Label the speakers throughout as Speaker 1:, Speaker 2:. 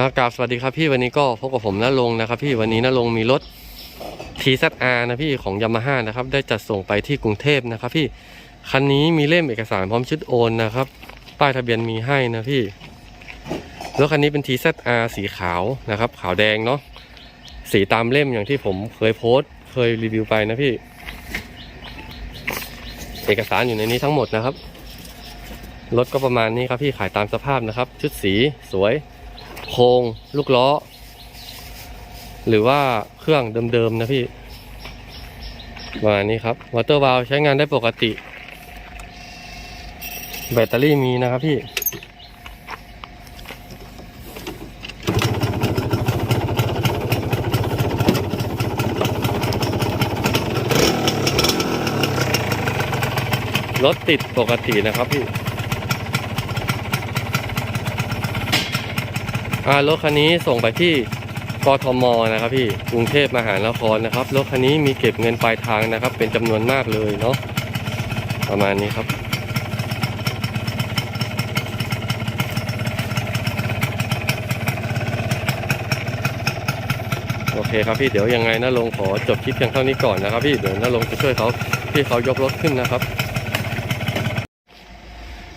Speaker 1: ครับกราบสวัสดีครับพี่วันนี้ก็พบกับผมณรงค์นะครับ พี่วันนี้ณรงค์มีรถ TZR นะพี่ของยามาฮ่านะครับได้จัดส่งไปที่กรุงเทพนะครับ พี่คันนี้มีเล่มเอกสารพร้อมชุดโอนนะครับ ป้ายทะเบียนมีให้นะพี่รถคันนี้เป็น TZR สีขาวนะครับ ขาวแดงเนาะสีตามเล่มอย่างที่ผมเคยโพสต์เคยรีวิวไปนะพี่ เอกสารอยู่ในนี้ทั้งหมดนะครับรถก็ประมาณนี้ครับพี่ขายตามสภาพนะครับ ชุดสีสวย โครงลูกล้อ หรือว่าเครื่องเดิมๆนะพี่มานี้ครับวอเตอร์วาลใช้งานได้ปกติ แบตเตอรี่มีนะครับพี่รถติดปกตินะครับพี่ อ่า รถคันนี้ส่งไปที่กทมนะครับพี่กรุงเทพมหานครนะครับรถคันนี้มีเก็บเงินปลายทางนะครับ เป็นจำนวนมากเลยเนาะประมาณนี้ครับโอเคครับพี่เดี๋ยวยังไงนะลงขอจบคลิปเพียงเท่านี้ก่อนนะครับ พี่เดี๋ยวนะลงจะช่วยเขาพี่เขายกรถขึ้นนะครับ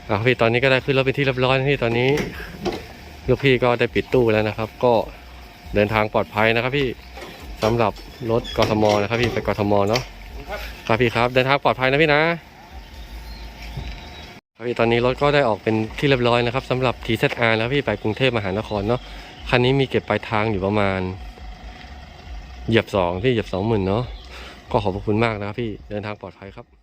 Speaker 1: อ่าพี่ตอนนี้ก็ได้ขึ้นรถเป็นที่เรียบร้อยนะพี่ตอนนี้ ลูกพี่ก็ได้ปิดตู้แล้วนะครับ ก็เดินทางปลอดภัยนะครับ พี่สำหรับรถกทมนะครับพี่ไปกทมเนาะครับพี่ครับเดินทางปลอดภัยนะพี่นะครับพี่ตอนนี้รถก็ได้ออกเป็นที่เรียบร้อยนะครับสำหรับ TZR แล้วพี่ไปกรุงเทพมหานครเนาะคันนี้มีเก็บปลายทางอยู่ประมาณเหยียบสองที่เหยียบสองหมื่นเนาะก็ขอบพระคุณมากนะครับพี่เดินทางปลอดภัยครับ